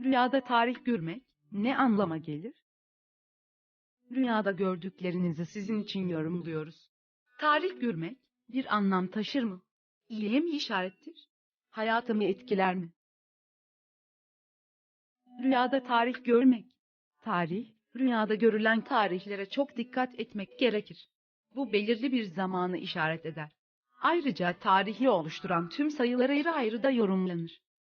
Rüyada tarih görmek ne anlama gelir? Rüyada gördüklerinizi sizin için yorumluyoruz. Tarih görmek bir anlam taşır mı? İyiye mi işarettir? Hayatımı etkiler mi? Rüyada tarih görmek. Tarih, rüyada görülen tarihlere çok dikkat etmek gerekir. Bu belirli bir zamanı işaret eder. Ayrıca tarihi oluşturan tüm sayılar ayrı ayrı da yorumlanır.